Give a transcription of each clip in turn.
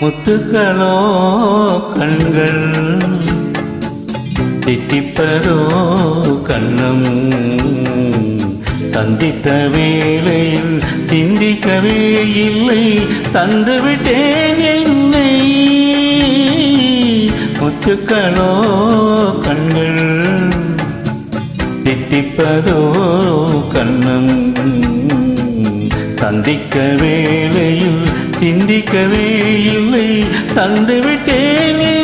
முத்துக்களோ கண்கள் திட்டிப்பரோ கண்ணம் சந்தித்த வேளையில் சிந்திக்கவே இல்லை தந்துவிட்டேன் என்னை. முத்துக்களோ கண்கள் திட்டிப்பதோ கண்ணம் சந்திக்க வேளையில் சிந்திக்கவே இல்லை. தந்துவிட்டேனே.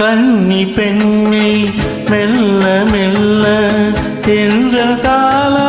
கன்னி பெண்ணை மெல்ல மெல்ல தென்ற காலா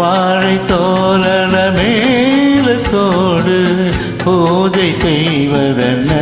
வாழை தோரண மேலத்தோடு பூஜை செய்வதென்ன?